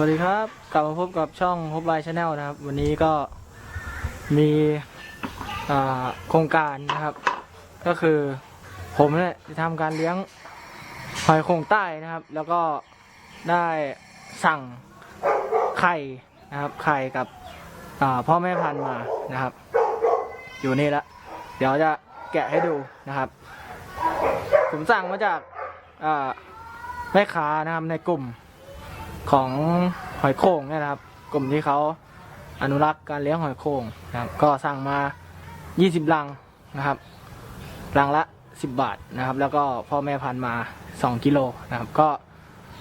วัสดีครับ กลับมาพบกับช่องพบไลชาแนลนะครับ วันนี้ก็มีโครงการนะครับ ก็คือผมเนี่ยจะทำการเลี้ยงหอยโข่งใต้นะครับ แล้วก็ได้สั่งไข่นะครับ ไข่กับพ่อแม่พันธุ์มานะครับ อยู่นี่ละเดี๋ยวจะแกะให้ดูนะครับ ผมสั่งมาจากแม่ค้านะครับในกลุ่ม ของหอยโข่งเนี่ยนะครับ กลุ่มที่เขาอนุรักษ์การเลี้ยงหอยโข่งนะครับ ก็สั่งมา 20 ลังนะครับลังละ 10 บาทนะครับ แล้วก็พ่อแม่พันมา 2 กิโลนะครับ ก็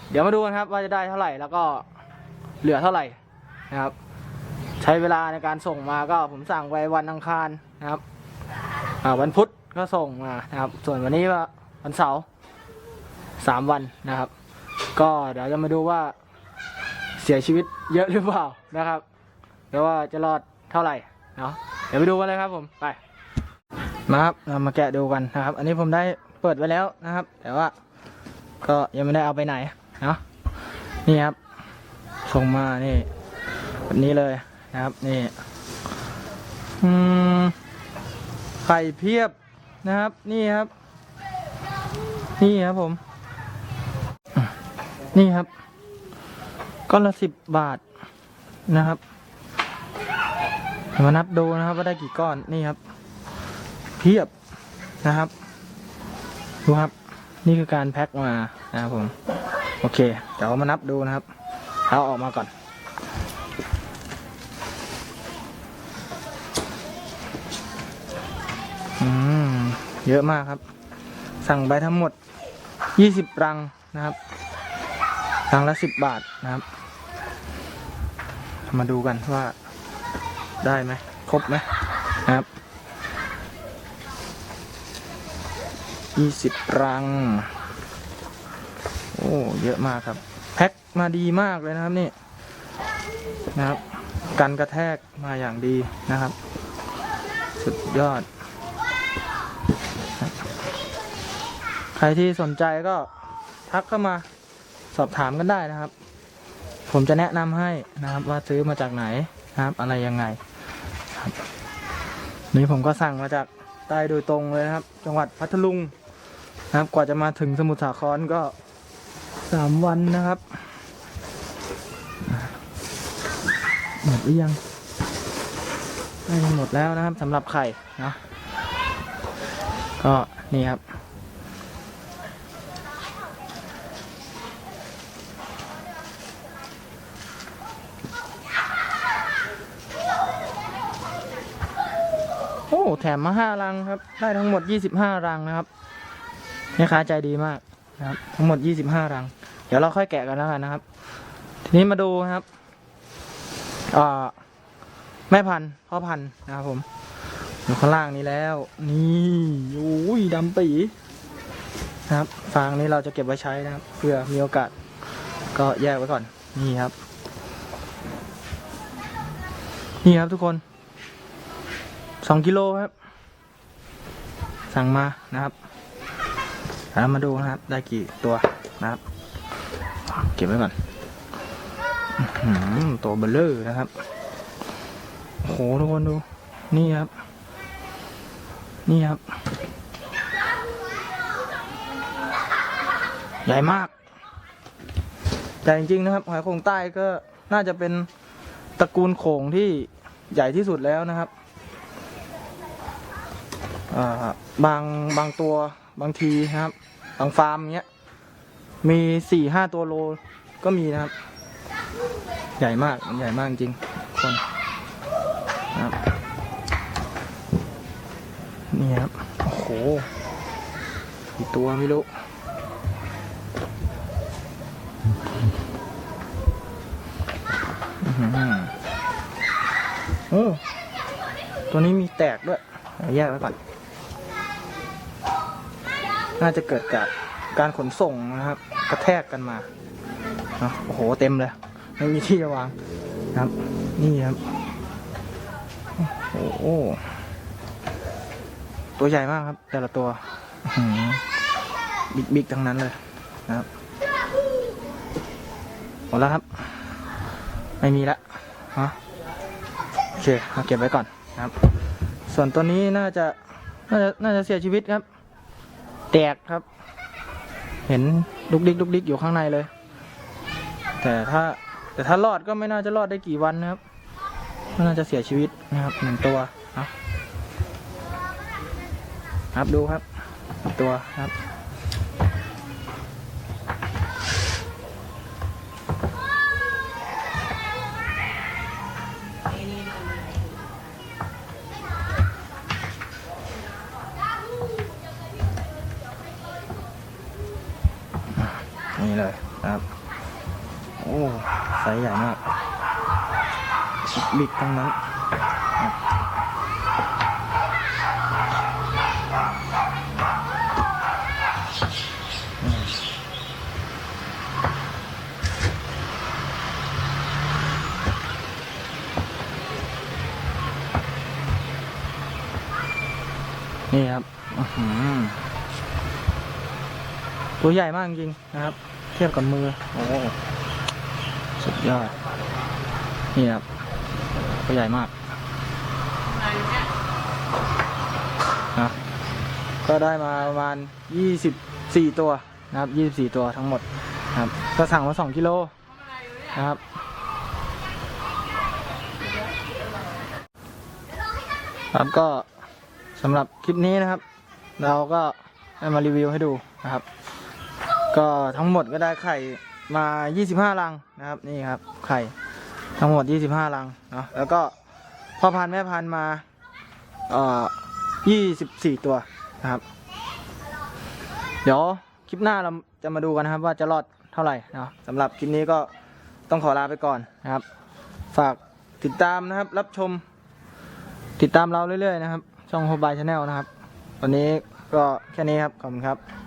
เดี๋ยวมาดูกันครับว่าจะได้เท่าไหร่แล้วก็เหลือเท่าไหร่นะครับ ใช้เวลาในการส่งมาก็ผมสั่งไปวันอังคารนะครับวันพุธก็ส่งมานะครับ ส่วนวันนี้ว่าวันเสาร์สามวันนะครับ ก็เดี๋ยวจะมาดูว่า เสียชีวิตเยอะหรือเปล่านะครับแล้วว่าจะรอดเท่าไหร่เนาะเดี๋ยวไปดูกันเลยครับผมไปมาครับเรามาแกะดูกันนะครับ อันนี้ผมได้เปิดไว้แล้วนะครับ แต่ว่าก็ยังไม่ได้เอาไปไหนเนาะนี่ครับส่งมานี่แบบนี้เลยนะครับนี่ไข่เพียบนะครับ นี่ครับ นี่ครับผม นี่ครับ ก้อนละสิบบาทนะครับมานับดูนะครับว่าได้กี่ก้อนนี่ครับ เพียบนะครับดูครับ นี่คือการแพ็คมานะครับผมโอเคเดี๋ยวมานับดูนะครับเอาออกมาก่อนอืมเยอะมากครับ สั่งไปทั้งหมดยี่สิบรังนะครับรังละสิบบาทนะครับ มาดูกันว่าได้ไหมครบไหมนะครับยี่สิบรัง โอ้เยอะมากครับ แพ็คมาดีมากเลยนะครับนี่นะครับ กันกระแทกมาอย่างดีนะครับ สุดยอด ใครที่สนใจก็ทักเข้ามาสอบถามกันได้นะครับ ผมจะแนะนำให้นะครับว่าซื้อมาจากไหนนะครับ อะไรยังไงครับนี่ผมก็สั่งมาจากใต้โดยตรงเลยนะครับ จังหวัดพัทลุงนะครับ กว่าจะมาถึงสมุทรสาครก็สามวันนะครับหมดหรือยังน่าจะหมดแล้วนะครับสำหรับไข่เนาะก็นี่ครับ แถมมาห้ารังครับ ได้ทั้งหมดยี่สิบห้ารังนะครับแม่ค้าใจดีมากนะครับ ทั้งหมดยี่สิบห้ารัง เดี๋ยวเราค่อยแกะกันแล้วกันนะครับ ทีนี้มาดูนะครับอ่าแม่พันธุ์พ่อพันธุ์นะครับผมอยู่ข้างล่างนี้แล้ว นี่โอ้ยดำปีนะครับ ฟางนี้เราจะเก็บไว้ใช้นะครับ เพื่อมีโอกาสก็แยกไว้ก่อน นี่ครับ นี่ครับทุกคน สองกิโลครับ สั่งมานะครับแล้วมาดูนะครับ ได้กี่ตัวนะครับ เก็บไว้ก่อนตัวเบลเลอร์นะครับโหทุกคนดู นี่ครับ นี่ครับ ใหญ่มากใหญ่จริงๆนะครับหอยโข่งใต้ก็น่าจะเป็นตระกูลโข่งที่ใหญ่ที่สุดแล้วนะครับ บางบางตัวบางทีนะครับ บางฟาร์มเงี้ย มีสี่ห้าตัวโลก็มีนะครับ ใหญ่มากมันใหญ่มากจริงคนนะครับนี่ครับ โอ้โหกี่ตัวไม่รู้อื้อหือโอ้ตัวนี้มีแตกด้วยแยกไว้ก่อน น่าจะเกิดจากการขนส่งนะครับ กระแทกกันมาโอ้โหเต็มเลย ไม่มีที่จะวางนะครับ นี่ครับโอ้โหตัวใหญ่มากครับ แต่ละตัวอื้อหือบิ๊กๆทั้งนั้นเลยนะครับหมดแล้วครับ ไม่มีละฮะโอเคเอาเก็บไว้ก่อนนะครับ ส่วนตัวนี้น่าจะน่าจะน่าจะเสียชีวิตครับ แตกครับ เห็นลุกดิกลุกดิกอยู่ข้างในเลย แต่ถ้าแต่ถ้ารอดก็ไม่น่าจะรอดได้กี่วันนะครับก็น่าจะเสียชีวิตนะครับหนึ่งตัวครับดูครับ ตัวครับ นี่เลยนะครับ โอ้ไซส์ใหญ่มากบิ๊กทั้งนั้นนี่ครับหือตัวใหญ่มากจริงๆนะครับ เทียบกับมือ โอ้สุดยอด นี่ครับตัวใหญ่มากนะก็ได้มาประมาณ 24 ตัวนะครับ 24 ตัวทั้งหมดนะครับ ก็สั่งมา 2 กิโลนะครับ ครับก็สำหรับคลิปนี้นะครับ เราก็ได้มารีวิวให้ดูนะครับ ก็ทั้งหมดก็ได้ไข่มา 25 รังนะครับนี่ครับไข่ทั้งหมด 25 รังเนาะแล้วก็พ่อพันธุ์แม่พันธุ์มาเอ่อ24 ตัวนะครับ เดี๋ยวคลิปหน้าเราจะมาดูกันนะครับ ว่าจะรอดเท่าไหร่เนาะสำหรับคลิปนี้ก็ต้องขอลาไปก่อนนะครับ ฝากติดตามนะครับ รับชม ติดตามเราเรื่อยๆนะครับ ช่องโฮบายชาแนลนะครับ วันนี้ก็แค่นี้ครับ ขอบคุณครับ